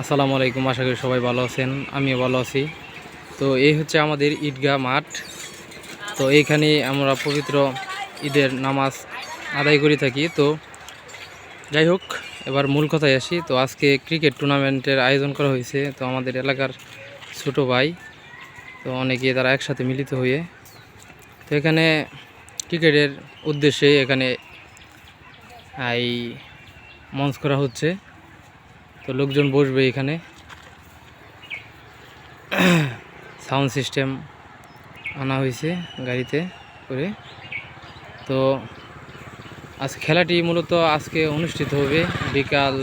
আসসালামু আলাইকুম, আশা করি সবাই ভালো আছেন, আমিও ভালো আছি। তো এই হচ্ছে আমাদের ঈদগাহ মাঠ। তো এইখানে আমরা পবিত্র ঈদের নামাজ আদায় করে থাকি। তো যাই হোক, এবার মূল কথায় আসি। তো আজকে ক্রিকেট টুর্নামেন্টের আয়োজন করা হয়েছে। তো আমাদের এলাকার ছোট ভাই, তো অনেকে তারা একসাথে মিলিত হয়ে। তো এখানে ক্রিকেটের উদ্দেশ্যে এখানে এই মঞ্চ করা হচ্ছে। তো লোকজন বসবে এখানে। সাউন্ড সিস্টেম আনা হয়েছে গাড়িতে করে। তো আজ খেলাটি মূলত আজকে অনুষ্ঠিত হবে বিকাল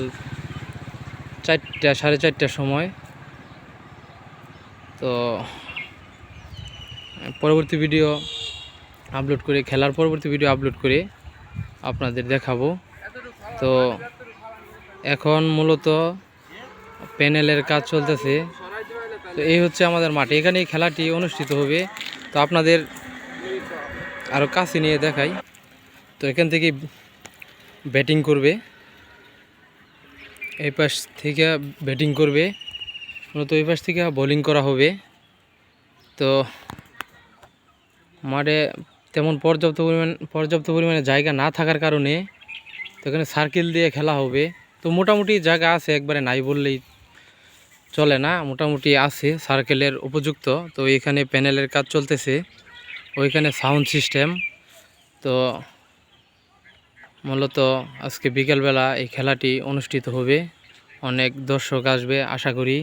চারটা, সাড়ে চারটার সময়। তো পরবর্তী ভিডিও আপলোড করে, খেলার পরবর্তী ভিডিও আপলোড করে আপনাদের দেখাবো। তো এখন মূলত প্যানেলের কাজ চলতেছে। তো এই হচ্ছে আমাদের মাঠে। এখানে খেলাটি অনুষ্ঠিত হবে। তো আপনাদের আরও কাছে নিয়ে দেখাই। তো এখান থেকে ব্যাটিং করবে। এই পাশ থেকে ব্যাটিং করবে। মূলত এই পাশ থেকে বোলিং করা হবে। তো মাঠে তেমন পর্যাপ্ত পরিমাণ পর্যাপ্ত পরিমাণে জায়গা না থাকার কারণে তো এখানে সার্কেল দিয়ে খেলা হবে। তো মোটামুটি জায়গা আছে, একবারে নাই বললেই চলে না, মোটামুটি আছে সার্কেলের উপযুক্ত। তো এখানে প্যানেলের কাজ চলতেছে, ওইখানে সাউন্ড সিস্টেম তো মূলত আজকে বিকেলবেলা এই খেলাটি অনুষ্ঠিত হবে, অনেক দর্শক আসবে, আশা করি।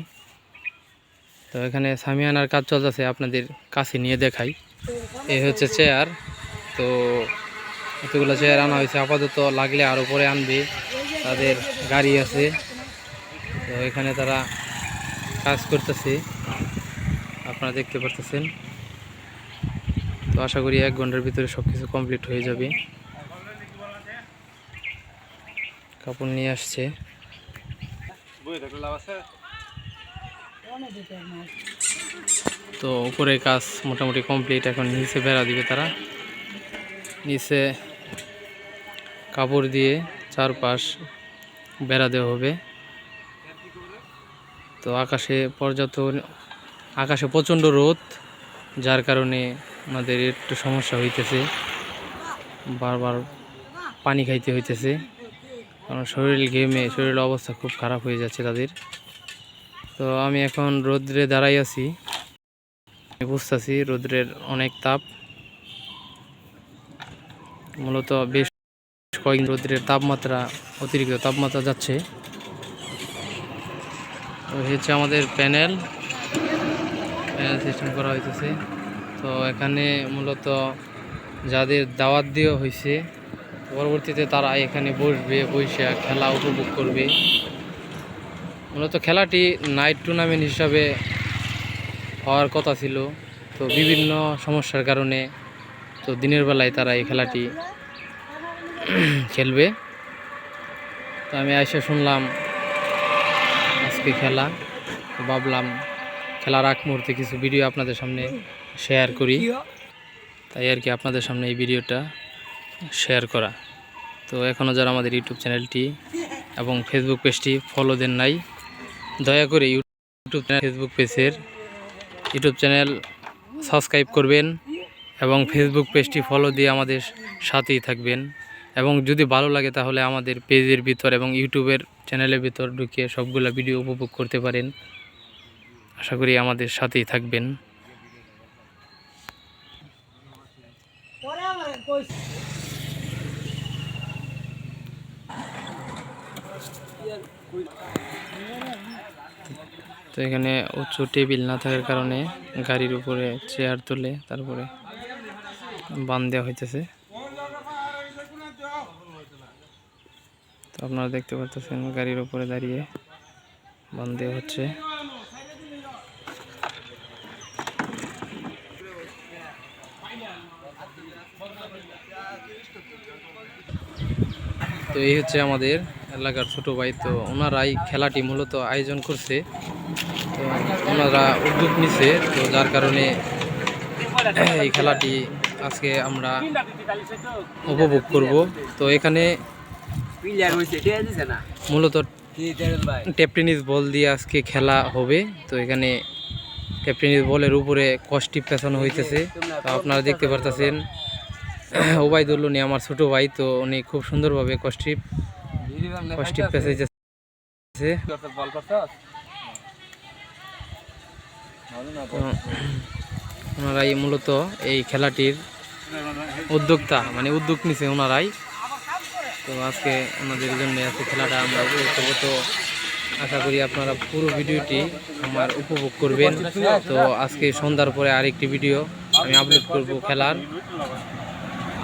তো এখানে সামিয়ানার কাজ চলতেছে, আপনাদের কাছে নিয়ে দেখাই। এই হচ্ছে চেয়ার তো এতগুলো চেয়ার আনা হয়েছে, আপাতত লাগলে আরও পরে আনবে। তাদের গাড়ি আছে। তো এখানে তারা কাজ করতেছে। আপনারা দেখতে পারতেছেন। তো আশা করি এক ঘণ্টার ভিতরে সব কিছু কমপ্লিট হয়ে যাবে। কাপড় নিয়ে আসছে। তো উপরে কাজ মোটামুটি কমপ্লিট। এখন নিচে বেড়া দিবে তারা। নিচে কাপড় দিয়ে চারপাশ বেড়া দেওয়া হবে। তো আকাশে পর্যাপ্ত, আকাশে প্রচণ্ড রোদ, যার কারণে আমাদের একটু সমস্যা হইতেছে। বারবার পানি খাইতে হইতেছে। কারণ শরীর ঘেমে, শরীরের অবস্থা খুব খারাপ হয়ে যাচ্ছে তাদের। তো আমি এখন রোদ্রে দাঁড়াই আছি। বুঝতেছি রোদ্রের অনেক তাপ। মূলত বেশ কয়েকদিন রোদ্রের তাপমাত্রা অতিরিক্ত তাপমাত্রা যাচ্ছে। তো হচ্ছে আমাদের প্যানেল। প্যানেল সিস্টেম করা হইতেছে। তো এখানে মূলত যাদের দাওয়াত দেওয়া হয়েছে পরবর্তীতে তারা এখানে বসবে বসে খেলা উপভোগ করবে। মূলত খেলাটি নাইট টুর্নামেন্ট হিসাবে হওয়ার কথা ছিল। তো বিভিন্ন সমস্যার কারণে তো দিনের বেলায় তারা এই খেলাটি খেলবে। তো আমি এসে শুনলাম আজকে খেলা। তো ভাবলাম খেলার আগ মুহূর্তে কিছু ভিডিও আপনাদের সামনে শেয়ার করি। তাই আর কি আপনাদের সামনে এই ভিডিওটা শেয়ার করা। তো এখনও যারা আমাদের ইউটিউব চ্যানেলটি এবং ফেসবুক পেজটি ফলো দেন নাই, দয়া করে ইউটিউব চ্যানেল ফেসবুক পেজের ইউটিউব চ্যানেল সাবস্ক্রাইব করবেন এবং ফেসবুক পেজটি ফলো দিয়ে আমাদের সাথেই থাকবেন। এবং যদি ভালো লাগে তাহলে আমাদের পেজের ভিতর এবং ইউটিউবের চ্যানেলের ভিতর ঢুকিয়ে সবগুলো ভিডিও উপভোগ করতে পারেন। আশা করি আমাদের সাথেই থাকবেন। তো এখানে উঁচু টেবিল না থাকার কারণে গাড়ির উপরে চেয়ার তুলে তারপরে বান দেওয়া হইতেছে। আপনারা দেখতে পাচ্ছেন গাড়ির উপরে দাঁড়িয়ে বান দেওয়া হচ্ছে। তো এই হচ্ছে আমাদের এলাকার ছোট ভাই। তো ওনারাই খেলাটি মূলত আয়োজন করছে। তো ওনারা উদ্যোগ নিছে। তো যার কারণে এই খেলাটি আজকে আমরা উপভোগ করব। তো এখানে মূলত টেপ টেনিস বল দিয়ে আজকে খেলা হবে। তো এখানে টেপ টেনিস বলের উপরে কষ্টিপ পেছানো হইতেছে। তো আপনারা দেখতে পারতেছেন ওবায়দুল্লু নিয়ে আমার ছোট ভাই তো উনি খুব সুন্দরভাবে কষ্টিপ কষ্টিপ পেঁচাইতেছে ওনারাই মূলত এই খেলাটির উদ্যোক্তা মানে উদ্যোগ নিছে ওনারাই। তো আজকে আমাদের জন্য আজকে খেলাটা আমরা উপভোগ তো আশা করি আপনারা পুরো ভিডিওটি আমার উপভোগ করবেন। তো আজকে সন্ধ্যার পরে আরেকটি ভিডিও আমি আপলোড করব খেলার।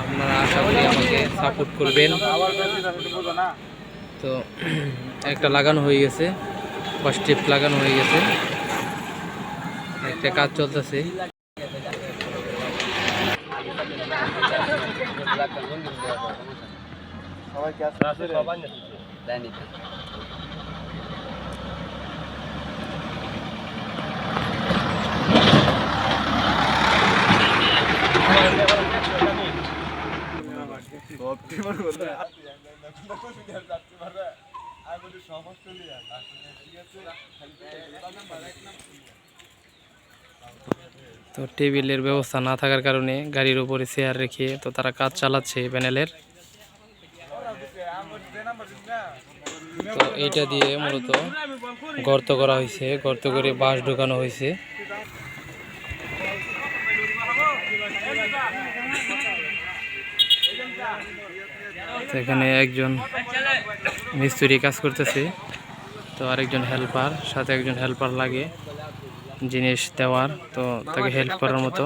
আপনারা আশা করি আমাকে সাপোর্ট করবেন। তো একটা লাগানো হয়ে গেছে ফার্স্ট স্টেপ লাগানো হয়ে গেছে। একটা কাজ চলতেছে। তো টেবিলের ব্যবস্থা না থাকার কারণে গাড়ির উপরে চেয়ার রেখে তো তারা কাজ চালাচ্ছে প্যানেলের তো এইটা দিয়ে মূলত গর্ত করা হয়েছে। গর্ত করে বাঁশ ঢোকানো হয়েছে। এখানে একজন মিস্ত্রি কাজ করতেছে। তো আরেকজন হেল্পার সাথে একজন হেল্পার লাগে, জিনিস দেওয়ার, তো তাকে হেল্প করার মতো।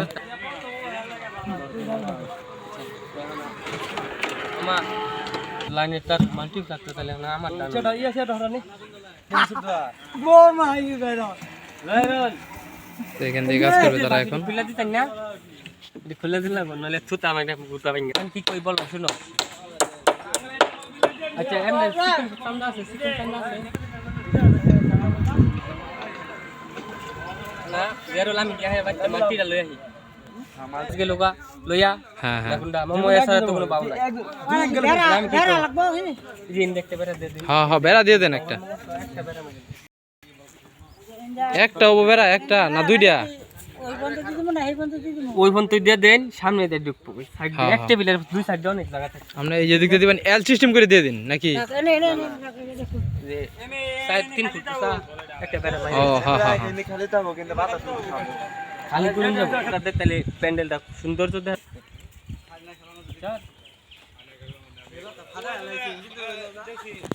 লাইনের তার মাল্টি থাকতে তাহলে না আমার সেটা ইয়ে সেটা হরানি তো এখান থেকে কাজ করবে তারা এখন। খুলে দিতেন না? যদি খুলে দিলাম নাহলে থুতা আমি ঘুরতে পারি না। কি কই বল শুনো? আচ্ছা এমনি চিকেন চান্দা আছে চিকেন চান্দা আছে। না বেরোল আমি গিয়ে বাচ্চা মাল্টিটা লই আহি। আজকে লোকা লইয়া। হ্যাঁ হ্যাঁ। মোমো তো কোনো পাবো না আমি কি করব দেখতে পারে দিয়ে দিন। হ্যাঁ হ্যাঁ বেড়া দিয়ে দেন একটা। একটা বেড়া একটা বেড়া একটা না দুইটা? ওই ফোন তুই দিয়ে দেন সামনে দিয়ে ঢুকবো। হ্যাঁ, এক টেবিলের দুই সাইড অনেক জায়গা থাকে। আমরা এই যে দিয়ে দিবেন এল সিস্টেম করে দিয়ে দিন নাকি? সাইড তিন ফুট একটা বেড়া ও হ্যাঁ হ্যাঁ হ্যাঁ। খালি করে যাব তাদের তাহলে প্যান্ডেলটা দেখ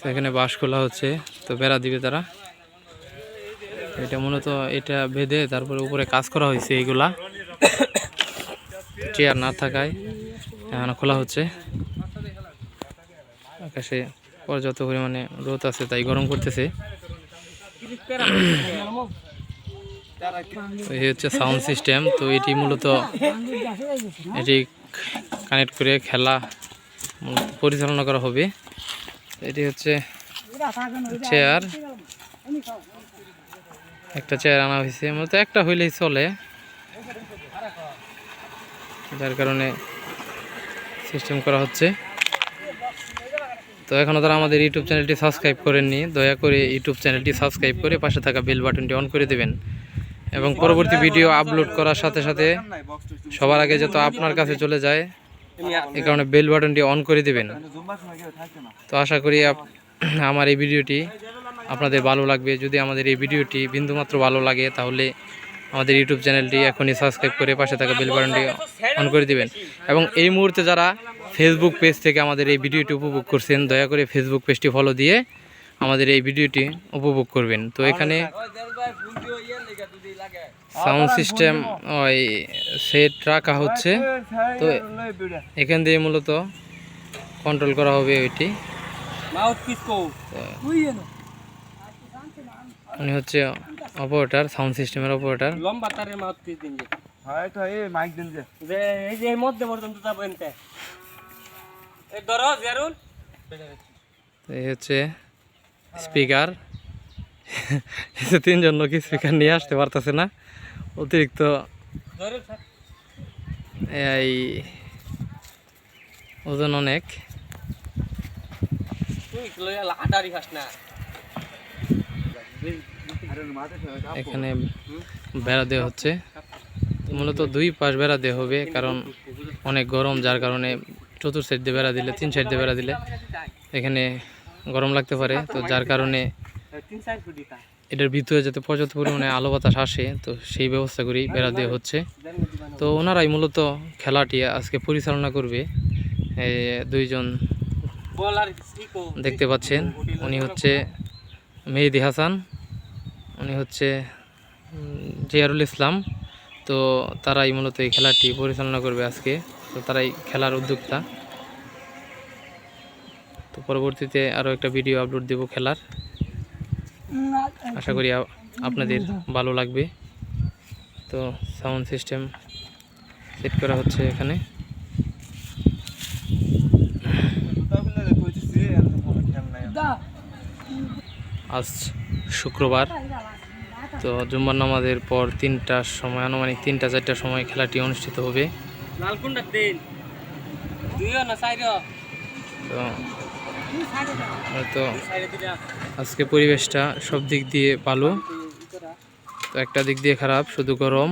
এখানে বাঁশ খোলা হচ্ছে, তো বেড়া দিবে তারা। এটা মূলত এটা বেঁধে তারপরে উপরে কাজ করা হয়েছে এইগুলা। চেয়ার না থাকায় এখন খোলা হচ্ছে। আকাশে পর্যাপ্ত পরিমাণে রোদ আছে, তাই গরম করতেছে। এই হচ্ছে সাউন্ড সিস্টেম তো এটি মূলত এটি কানেক্ট করে খেলা পরিচালনা করা হবে। এটি হচ্ছে চেয়ার একটা চেয়ার আনা হয়েছে, মূলত একটা হইলেই চলে। যার কারণে সিস্টেম করা হচ্ছে। তো এখনও তারা আমাদের ইউটিউব চ্যানেলটি সাবস্ক্রাইব করেননি, দয়া করে ইউটিউব চ্যানেলটি সাবস্ক্রাইব করে পাশে থাকা বেল বাটনটি অন করে দেবেন। এবং পরবর্তী ভিডিও আপলোড করার সাথে সাথে সবার আগে যত আপনার কাছে চলে যায়, এই কারণে বেল বাটনটি অন করে দেবেন। তো আশা করি আমার এই ভিডিওটি আপনাদের ভালো লাগবে। যদি আমাদের এই ভিডিওটি বিন্দুমাত্র ভালো লাগে, তাহলে আমাদের ইউটিউব চ্যানেলটি এখনই সাবস্ক্রাইব করে পাশে থাকা বেল বাটনটি অন করে দিবেন। এবং এই মুহূর্তে যারা ফেসবুক পেজ থেকে আমাদের এই ভিডিওটি উপভোগ করছেন, দয়া করে ফেসবুক পেজটি ফলো দিয়ে আমাদের এই ভিডিওটি উপভোগ করবেন। তো এখানে সাউন্ড সিস্টেম ওই সেট রাখা হচ্ছে। তো এখান দিয়ে মূলত কন্ট্রোল করা হবে ওইটি উনি হচ্ছে অপারেটার সাউন্ড সিস্টেমের অপারেটার লম্বা তারের মাউথ পিস দিন যে মাইক দিন যে এই যে মধ্যে পর্যন্ত এই ধরো জেরুল এই হচ্ছে স্পিকার তিনজন লোক স্পিকার নিয়ে আসতে পারতেছে না। অতিরিক্ত এই ওজন অনেক। এখানে বেড়া দেওয়া হচ্ছে। মূলত দুই পাশ বেড়া দেওয়া হবে, কারণ অনেক গরম, যার কারণে চতুর সাইড দিয়ে বেড়া দিলে, তিন সাইড দিয়ে বেড়া দিলে এখানে গরম লাগতে পারে। তো যার কারণে এটার ভিতরে যাতে পর্যাপ্ত পরিমাণে আলো বাতাস আসে তো সেই ব্যবস্থা করেই বেড়া দেওয়া হচ্ছে। তো ওনারাই মূলত খেলাটি আজকে পরিচালনা করবে। দুইজন দেখতে পাচ্ছেন উনি হচ্ছে মেহেদি হাসান উনি হচ্ছে জিয়ারুল ইসলাম। তো তারাই মূলত এই খেলাটি পরিচালনা করবে আজকে। তো তারাই খেলার উদ্যোক্তা। তো পরবর্তীতে আরও একটা ভিডিও আপলোড দেব খেলার। আশা করি আপনাদের ভালো লাগবে। তো সাউন্ড সিস্টেম সেট করা হচ্ছে এখানে। আজ শুক্রবার। তো জুম্মার নামাজের পর তিনটার সময় আনুমানিক তিনটা চারটার সময় খেলাটি অনুষ্ঠিত হবে। লাল তো আজকে পরিবেশটা সব দিক দিয়ে ভালো। তো একটা দিক দিয়ে খারাপ, শুধু গরম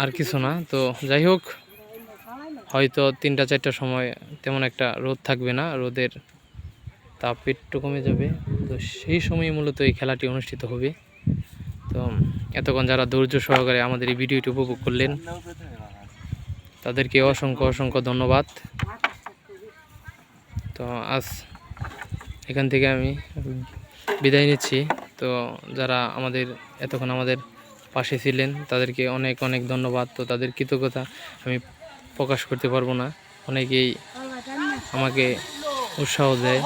আর কিছু না। তো যাই হোক, হয়তো তিনটা চারটার সময় তেমন একটা রোদ থাকবে না, রোদের তাপ একটু কমে যাবে। তো সেই সময় মূলত এই খেলাটি অনুষ্ঠিত হবে। তো এতক্ষণ যারা ধৈর্য সহকারে আমাদের এই ভিডিওটি উপভোগ করলেন, তাদেরকে অসংখ্য অসংখ্য ধন্যবাদ। তো আজ এখান থেকে আমি বিদায় নিচ্ছি। তো যারা আমাদের, এতক্ষণ আমাদের পাশে ছিলেন, তাদেরকে অনেক অনেক ধন্যবাদ। তো তাদের কৃতজ্ঞতা আমি প্রকাশ করতে পারব না। অনেকেই আমাকে উৎসাহ দেয়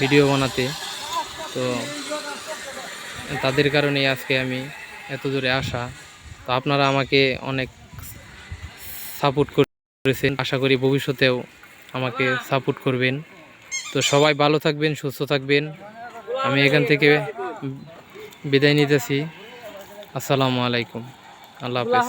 ভিডিও বানাতে। তো তাদের কারণেই আজকে আমি এত দূরে আসা। তো আপনারা আমাকে অনেক সাপোর্ট করেছেন। আশা করি ভবিষ্যতেও আমাকে সাপোর্ট করবেন। তো সবাই ভালো থাকবেন, সুস্থ থাকবেন। আমি এখান থেকে বিদায় নিতেছি। আসসালামু আলাইকুম। আল্লাহ হাফেজ।